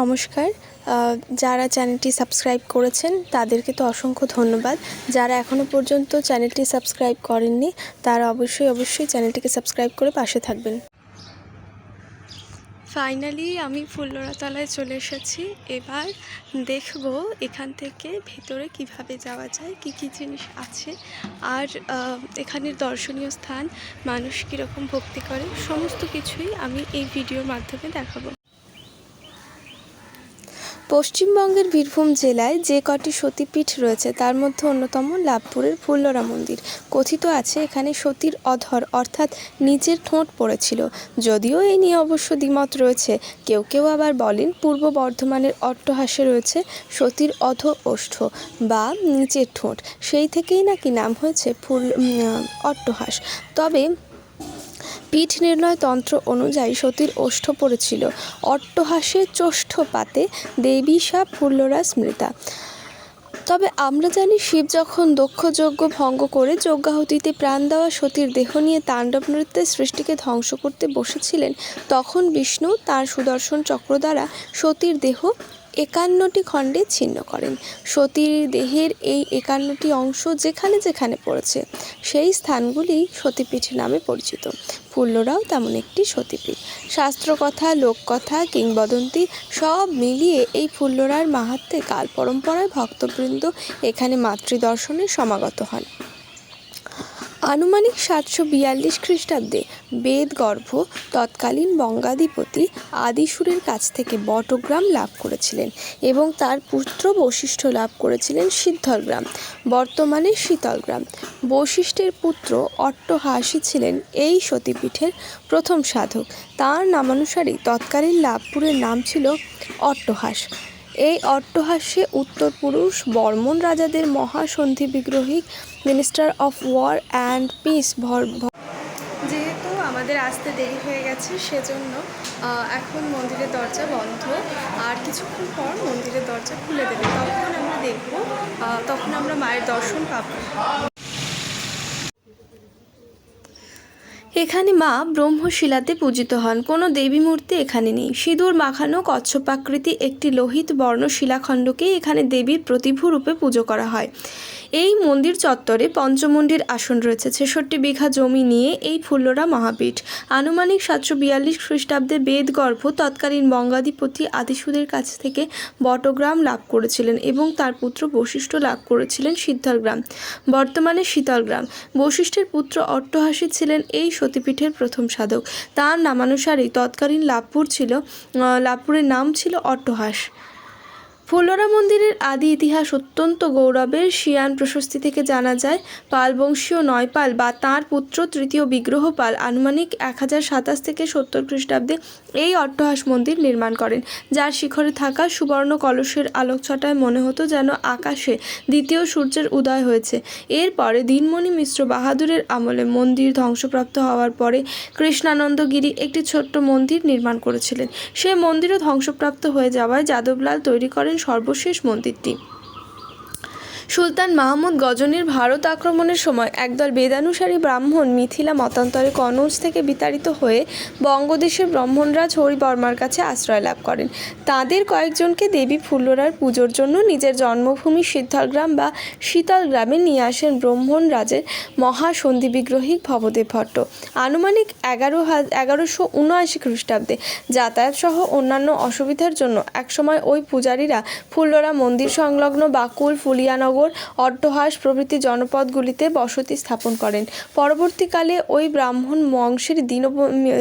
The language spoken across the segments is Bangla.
নমস্কার। যারা চ্যানেলটি সাবস্ক্রাইব করেছেন, তাদেরকে তো অসংখ্য ধন্যবাদ। যারা এখনও পর্যন্ত চ্যানেলটি সাবস্ক্রাইব করেননি, তারা অবশ্যই অবশ্যই চ্যানেলটিকে সাবস্ক্রাইব করে পাশে থাকবেন। ফাইনালি আমি ফুল্লরাতলায় চলে এসেছি। এবার দেখব এখান থেকে ভেতরে কীভাবে যাওয়া যায়, কি কি জিনিস আছে, আর এখানের দর্শনীয় স্থান, মানুষ কীরকম ভক্তি করে, সমস্ত কিছুই আমি এই ভিডিওর মাধ্যমে দেখাবো। পশ্চিমবঙ্গের বীরভূম জেলায় যে কটি সতীপীঠ রয়েছে, তার মধ্যে অন্যতম লাভপুরের ফুল্লরা মন্দির। কথিত আছে, এখানে সতীর অধর অর্থাৎ নিচের ঠোঁট পড়েছিল। যদিও এই নিয়ে অবশ্য দ্বিমত রয়েছে। কেউ কেউ আবার বলেন, পূর্ব বর্ধমানের অট্টহাসে রয়েছে সতীর অধ ওষ্ঠ বা নিচের ঠোঁট। সেই থেকেই নাকি নাম হয়েছে ফুল অট্টহাস। তবে পীঠ নির্ণয় তন্ত্র অনুযায়ী সতীর ওষ্ঠ পড়েছিল। অট্টহাসে চষ্ঠ পাতে দেবী সা ফুল্লরা স্মৃতা। তবে আমরা জানি শিব যখন দক্ষ যজ্ঞ ভঙ্গ করে যজ্ঞাহুতিতে প্রাণ দেওয়া সতীর দেহ নিয়ে তাণ্ডব নৃত্যের সৃষ্টিকে ধ্বংস করতে বসেছিলেন, তখন বিষ্ণু তার সুদর্শন চক্র দ্বারা সতীর দেহ একান্নটি খণ্ডে ছিন্ন করেন। সতীর দেহের এই একান্নটি অংশ যেখানে যেখানে পড়েছে, সেই স্থানগুলি সতীপীঠ নামে পরিচিত। ফুল্লরাও তেমন একটি সতীপীঠ। শাস্ত্রকথা, লোককথা, কিংবদন্তি সব মিলিয়ে এই ফুল্লরার মাহাত্মে কাল পরম্পরায় ভক্তবৃন্দ এখানে মাতৃদর্শনে সমাগত হন। আনুমানিক সাতশো বিয়াল্লিশ খ্রিস্টাব্দে বেদগর্ভ, তৎকালীন বঙ্গাধিপতি আদিসুরের কাছ থেকে বটগ্রাম লাভ করেছিলেন এবং তার পুত্র বশিষ্ঠ লাভ করেছিলেন সিদ্ধলগ্রাম, বর্তমানে শীতলগ্রাম। বশিষ্ঠের পুত্র অট্টহাসি ছিলেন এই সতীপীঠের প্রথম সাধক। তার নামানুসারেই তৎকালীন লাভপুরের নাম ছিল অট্টহাস। এই অট্টহাস্যে উত্তর পুরুষ বর্মন রাজাদের মহাসন্ধি বিগ্রহী minister of war and peace ভর যেহেতু আমাদের আসতে দেরি হয়ে গেছে, সেজন্য এখন মন্দিরের দরজা বন্ধ। আর কিছুক্ষণ পর মন্দিরের দরজা খুলে দেবে। তখন আমরা দেখব তখন আমরা মায়ের দর্শন পাবো। এখানে মা ব্রহ্মশিলাতে পূজিত হন। কোনো দেবী মূর্তি এখানে নেই। সিঁদুর মাখানো কচ্ছপাকৃতি একটি লোহিত বর্ণ শিলাখণ্ডকে এখানে দেবীর প্রতিভূরূপে পুজো করা হয়। এই মন্দির চত্বরে পঞ্চমন্ডির আসন রয়েছে। ছেষট্টি বিঘা জমি নিয়ে এই ফুল্লরা মহাপীঠ। আনুমানিক সাতশো বিয়াল্লিশ খ্রিস্টাব্দে বেদগর্ভ তৎকালীন বঙ্গাধিপতি আদিসুদের কাছ থেকে বটগ্রাম লাভ করেছিলেন এবং তার পুত্র বশিষ্ঠ লাভ করেছিলেন সিদ্ধরগ্রাম বর্তমানে শীতলগ্রাম। বশিষ্ঠের পুত্র অট্টহাসী ছিলেন এই সতীপীঠের প্রথম সাধক। তার নামানুসারেই তৎকালীন লাভপুর ছিল লাভপুরের নাম ছিল অট্টহাস। ফুলরা মন্দিরের আদি ইতিহাস অত্যন্ত গৌরবের শিয়ান প্রশস্তি থেকে জানা যায়, পালবংশীয় নয়পাল বা তাঁর পুত্র তৃতীয় বিগ্রহপাল আনুমানিক এক হাজার সাতাশ থেকে সত্তর খ্রিস্টাব্দে এই অট্টহাস মন্দির নির্মাণ করেন, যার শিখরে থাকা সুবর্ণ কলসের আলোকছটায় মনে হতো যেন আকাশে দ্বিতীয় সূর্যের উদয় হয়েছে। এরপরে দিনমণি মিশ্র বাহাদুরের আমলে মন্দির ধ্বংসপ্রাপ্ত হওয়ার পরে কৃষ্ণানন্দগিরি একটি ছোট্ট মন্দির নির্মাণ করেছিলেন। সে মন্দিরও ধ্বংসপ্রাপ্ত হয়ে যাওয়ায় যাদবলাল তৈরি করেন সর্বশেষ মন্দিরটি। সুলতান মাহমুদ গজনীর ভারত আক্রমণের সময় একদল বেদানুসারী ব্রাহ্মণ মিথিলা মতান্তরে কনৌজ থেকে বিতাড়িত হয়ে বঙ্গদেশের ব্রাহ্মণরাজ হরিবর্মার কাছে আশ্রয় লাভ করেন। তাদের কয়েকজনকে দেবী ফুল্লরার পুজোর জন্য নিজের জন্মভূমি সিদ্ধলগ্রাম বা শীতল গ্রামে নিয়ে আসেন ব্রাহ্মণ রাজের মহাসন্ধি বিগ্রহী ভবদেব ভট্ট আনুমানিক এগারো এগারোশো উনআশি খ্রিস্টাব্দে যাতায়াত সহ অন্যান্য অসুবিধার জন্য একসময় ওই পূজারীরা ফুল্লরা মন্দির সংলগ্ন বাকুল ফুলিয়ানগর অট্টহাস প্রভৃতি জনপদগুলিতে বসতি স্থাপন করেন। পরবর্তীকালে ওই ব্রাহ্মণ বংশের দীন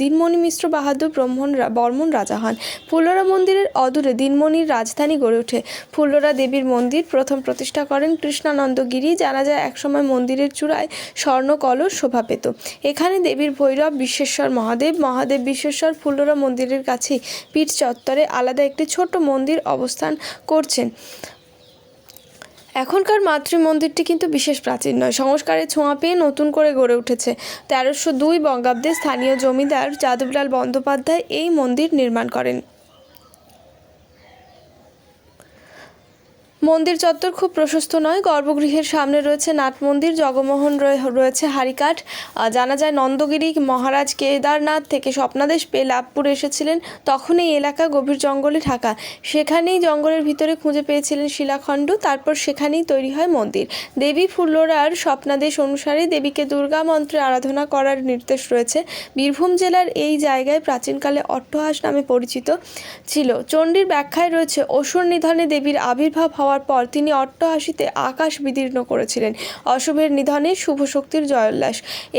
দিনমণি মিশ্র বাহাদুর ব্রাহ্মণ বর্মন রাজা হন। ফুল্লরা মন্দিরের অদূরে দিনমণির রাজধানী গড়ে ওঠে। ফুল্লরা দেবীর মন্দির প্রথম প্রতিষ্ঠা করেন কৃষ্ণানন্দগিরি, জানা যায় একসময় মন্দিরের চূড়ায় স্বর্ণ কলস শোভা পেত। এখানে দেবীর ভৈরব, বিশ্বেশ্বর মহাদেব মহাদেব বিশ্বেশ্বর ফুল্লরা মন্দিরের কাছেই পীঠ চত্বরে আলাদা একটি ছোট মন্দির অবস্থান করছেন। এখনকার মাতৃ মন্দিরটি কিন্তু বিশেষ প্রাচীন নয়। সংস্কারের ছোঁয়া পেয়ে নতুন করে গড়ে উঠেছে। তেরোশো দুই বঙ্গাব্দে স্থানীয় জমিদার যাদবলাল বন্দ্যোপাধ্যায় এই মন্দির নির্মাণ করেন। মন্দির চত্বর খুব প্রশস্ত নয়, গর্ভগৃহের সামনে রয়েছে নাট মন্দির, জগমোহন রয়ে- রয়েছে হারিকাঠ। জানা যায় নন্দগিরি মহারাজ কেদারনাথ থেকে স্বপ্নাদেশ পেয়ে লাভপুর এসেছিলেন তখন এই এলাকা গভীর জঙ্গলে ঢাকা। সেখানেই জঙ্গলের ভিতরে খুঁজে পেয়েছিলেন শিলাখণ্ড, তারপর সেখানেই তৈরি হয় মন্দির। দেবী ফুল্লরার স্বপ্নাদেশ অনুসারে দেবীকে দুর্গা মন্ত্রে আরাধনা করার নির্দেশ রয়েছে। বীরভূম জেলার এই জায়গায় প্রাচীনকালে অট্টহাস নামে পরিচিত ছিল। চণ্ডীর ব্যাখ্যায় রয়েছে, অসুর নিধনে দেবীর আবির্ভাব হওয়ার পর তিনি অট্টহাসিতে আকাশ বিদীর্ণ করেছিলেন। অশুভের নিধনে শুভ শক্তির জয়োল্লাস।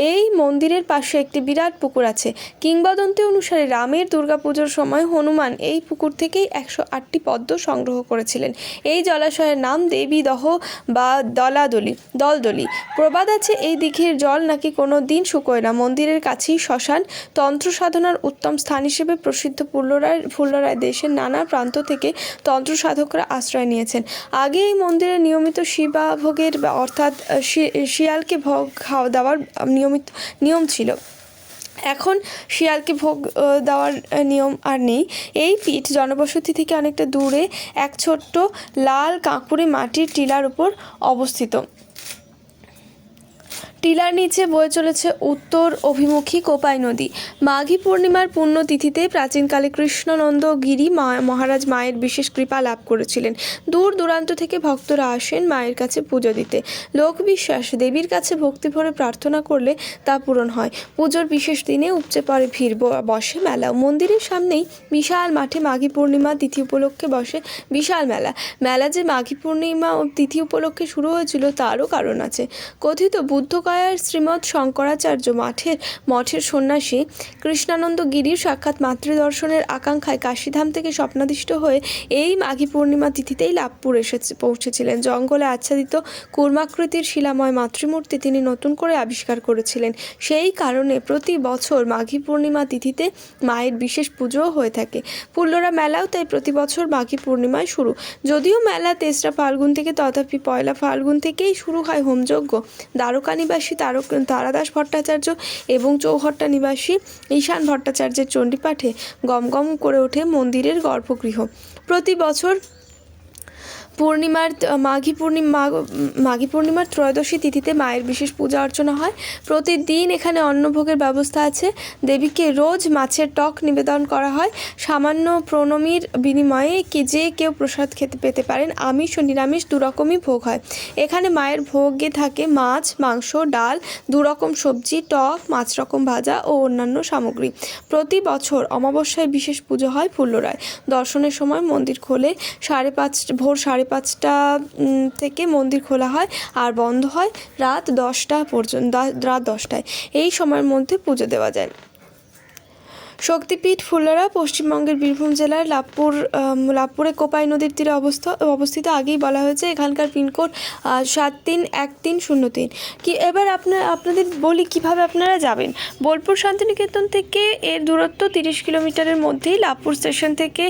এই মন্দিরের পাশে একটি বিরাট পুকুর আছে। কিংবদন্তি অনুসারে রামের দুর্গাপুজোর সময় হনুমান এই পুকুর থেকেই একশো আটটি পদ্ম সংগ্রহ করেছিলেন। এই জলাশয়ের নাম দেবী দহ বা দলাদলি, দলদলি। প্রবাদ আছে এই দিঘির জল নাকি কোনো দিন শুকোয় না। মন্দিরের কাছেই শ্মশান। তন্ত্র সাধনার উত্তম স্থান হিসেবে প্রসিদ্ধ ফুল্লরায় ফুল্লরায় দেশের নানা প্রান্ত থেকে তন্ত্র সাধকরা আশ্রয় নিয়েছেন। আগে এই মন্দিরে নিয়মিত শিবা ভোগের অর্থাৎ শিয়ালকে ভোগ খাওয়া দাওয়ার নিয়মিত, নিয়ম ছিল। এখন শিয়ালকে ভোগ দেওয়ার নিয়ম আর নেই। এই পিঠ জনবসতি থেকে অনেকটা দূরে এক ছোট্ট লাল কাঁকুড়ে মাটির টিলার উপর অবস্থিত। টিলার নিচে বয়ে চলেছে উত্তর অভিমুখী কোপাই নদী। মাঘী পূর্ণিমার পুণ্যতিথিতে প্রাচীনকালে কৃষ্ণনন্দ গিরি মহারাজ মায়ের বিশেষ কৃপা লাভ করেছিলেন। দূর দূরান্ত থেকে ভক্তরা আসেন মায়ের কাছে পুজো দিতে। লোক বিশ্বাস, দেবীর কাছে ভক্তি ভরে প্রার্থনা করলে তা পূরণ হয়। পুজোর বিশেষ দিনে উপচে পড়ে ভিড় বসে মেলা। মন্দিরের সামনেই বিশাল মাঠে মাঘী পূর্ণিমা তিথি উপলক্ষে বসে বিশাল মেলা। মেলা যে মাঘী পূর্ণিমা তিথি উপলক্ষে শুরু হয়েছিল তারও কারণ আছে। কথিত বুদ্ধগয়ার শ্রীমৎ শঙ্করাচার্য মাঠের মঠের সন্ন্যাসী কৃষ্ণানন্দ গিরির সাক্ষাৎ মাতৃদর্শনের আকাঙ্ক্ষায় কাশীধাম থেকে স্বপ্নাদিষ্ট হয়ে এই মাঘী পূর্ণিমা তিথিতেই লাভপুর এসেছে, পৌঁছেছিলেন। জঙ্গলে আচ্ছাদিত কুর্মাকৃতির শিলাময় মাতৃমূর্তি তিনি নতুন করে আবিষ্কার করেছিলেন। সেই কারণে প্রতি বছর মাঘী পূর্ণিমা তিথিতে মায়ের বিশেষ পুজোও হয়ে থাকে। ফুল্লরা মেলাও তাই প্রতি বছর মাঘী পূর্ণিমায় শুরু। যদিও মেলা তেসরা ফাল্গুন থেকে তথাপি পয়লা ফাল্গুন থেকেই শুরু হয় হোমযজ্ঞ দ্বারকা নিবাসী তারক, তারাদাস ভট্টাচার্য এবং চৌহট্টা নিবাসী ঈশান ভট্টাচার্যের চণ্ডীপাঠে গমগম করে ওঠে মন্দিরের গর্ভগৃহ। প্রতি বছর পূর্ণিমার, মাঘী পূর্ণিমা, মাঘী পূর্ণিমার ত্রয়োদশী তিথিতে মায়ের বিশেষ পূজা অর্চনা হয়। প্রতিদিন এখানে অন্নভোগের ব্যবস্থা আছে। দেবীকে রোজ মাছের টক নিবেদন করা হয়। সামান্য প্রণমীর বিনিময়ে কি যে কেউ প্রসাদ খেতে পেতে পারেন, আমিষ ও নিরামিষ দুরকমই ভোগ হয়। এখানে মায়ের ভোগে থাকে মাছ, মাংস, ডাল, দুরকম সবজি, টক মাছ রকম ভাজা ও অন্যান্য সামগ্রী। প্রতি বছর অমাবস্যায় বিশেষ পুজো হয় ফুল্লরায়। দর্শনের সময় মন্দির খোলে সাড়ে পাঁচ, ভোর সাড়ে পাঁচটা থেকে মন্দির খোলা হয় আর বন্ধ হয় রাত দশটা পর্যন্ত রাত দশটায়। এই সময়ের মধ্যে পুজো দেওয়া যায়। শক্তিপীঠ ফুল্লরা পশ্চিমবঙ্গের বীরভূম জেলার লাভপুর লাভপুরে কোপাই নদীর তীরে অবস্থ, অবস্থিত। আগেই বলা হয়েছে এখানকার পিনকোড সাত তিন এক তিন শূন্য তিন। কি, এবার আপনার আপনাদের বলি কীভাবে আপনারা যাবেন? বোলপুর শান্তিনিকেতন থেকে এর দূরত্ব তিরিশ কিলোমিটারের মধ্যেই। লাভপুর স্টেশন থেকে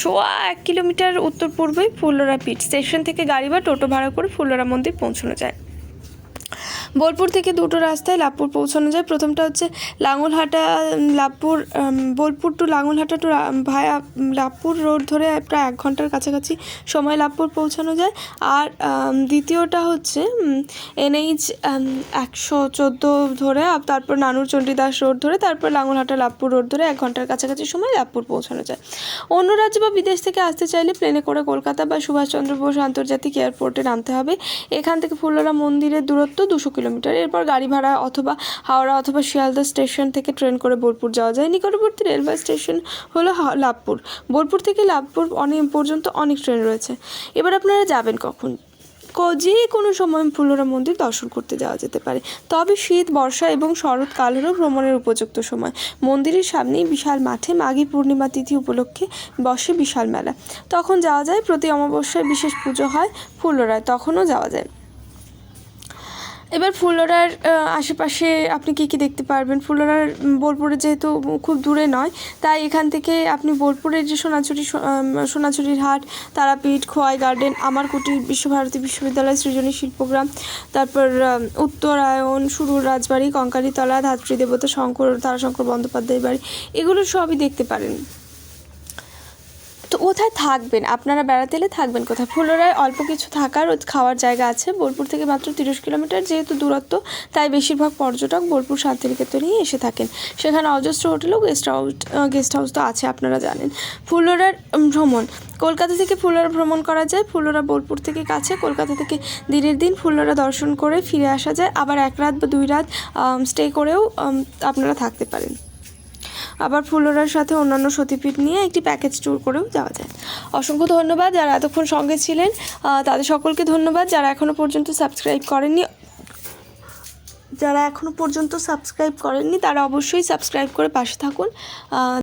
সোয়া এক কিলোমিটার উত্তর পূর্বে ফুল্লরা পীঠ। স্টেশন থেকে গাড়ি বা টোটো ভাড়া করে ফুল্লরা মন্দির পৌঁছানো যায়। বোলপুর থেকে দুটো রাস্তায় লাভপুর পৌঁছানো যায়। প্রথমটা হচ্ছে Langalhata Labhpur Bolpur to Langalhata to via Labhpur road ধরে প্রায় এক ঘণ্টার কাছাকাছি সময় লাভপুর পৌঁছানো যায়। আর দ্বিতীয়টা হচ্ছে এনএইচ একশো চোদ্দ ধরে তারপর নানুর চণ্ডীদাস রোড ধরে, তারপর লাঙলহাটা লাভপুর রোড ধরে এক ঘণ্টার কাছাকাছি সময় লাভপুর পৌঁছানো যায়। অন্য রাজ্য বা বিদেশ থেকে আসতে চাইলে প্লেনে করে কলকাতা বা সুভাষচন্দ্র বোস আন্তর্জাতিক এয়ারপোর্টে নামতে হবে। এখান থেকে ফুল্লরা মন্দিরের দূরত্ব দুশো কিলোমিটার এরপর গাড়ি ভাড়া অথবা হাওড়া অথবা শিয়ালদা স্টেশন থেকে ট্রেন করে বোলপুর যাওয়া যায়। নিকটবর্তী রেলওয়ে স্টেশন হলো লাভপুর। বোলপুর থেকে লাভপুর অনেক পর্যন্ত অনেক ট্রেন রয়েছে। এবার আপনারা যাবেন কখন? যে কোনো সময় ফুলোরা মন্দির দর্শন করতে যাওয়া যেতে পারে। তবে শীত, বর্ষা এবং শরৎকাল হলো ভ্রমণের উপযুক্ত সময়। মন্দিরের সামনেই বিশাল মাঠে মাঘী পূর্ণিমা তিথি উপলক্ষে বসে বিশাল মেলা। তখন যাওয়া যায়, প্রতি অমাবস্যায় বিশেষ পুজো হয় ফুলোরায় তখনও যাওয়া যায়। এবার ফুলরার আশেপাশে আপনি কী কী দেখতে পারবেন? ফুলরার বোলপুরে যেহেতু খুব দূরে নয় তাই এখান থেকে আপনি বোলপুরের যে সোনাঝুরি সো- আম, সোনাঝুরির হাট তারাপীঠ খোয়াই গার্ডেন আমার কুটির বিশ্বভারতী বিশ্ববিদ্যালয় সৃজনী শিল্পগ্রাম তারপর উত্তরায়ণ সুরুর রাজবাড়ি কঙ্কালীতলা ধাত্রী দেবতা শঙ্কর তারাশঙ্কর বন্দ্যোপাধ্যায় বাড়ি এগুলো সবই দেখতে পারেন। তো কোথায় থাকবেন? আপনারা বেড়াতে এলে থাকবেন কোথায়? ফুলরায় অল্প কিছু থাকার ও খাওয়ার জায়গা আছে। বোলপুর থেকে মাত্র তিরিশ কিলোমিটার যেহেতু দূরত্ব, তাই বেশিরভাগ পর্যটক বোলপুর শান্তিনিকেতনেই এসে থাকেন। সেখানে অজস্র হোটেল ও গেস্ট হাউস গেস্ট হাউস তো আছে, আপনারা জানেন। ফুলরার ভ্রমণ, কলকাতা থেকে ফুলরা ভ্রমণ করা যায়। ফুলরা বোলপুর থেকে কাছে, কলকাতা থেকে দিনের দিন ফুলরা দর্শন করে ফিরে আসা যায়। আবার এক রাত বা দুই রাত স্টে করেও আপনারা থাকতে পারেন। আবার ফুলোরার সাথে অন্যান্য সতীপীঠ নিয়ে একটি প্যাকেজ ট্যুর করেও যাওয়া যায়। অসংখ্য ধন্যবাদ যারা এতক্ষণ সঙ্গে ছিলেন। তাদের সকলকে ধন্যবাদ যারা এখনও পর্যন্ত সাবস্ক্রাইব করেননি। যারা এখনও পর্যন্ত সাবস্ক্রাইব করেননি, তারা অবশ্যই সাবস্ক্রাইব করে পাশে থাকুন।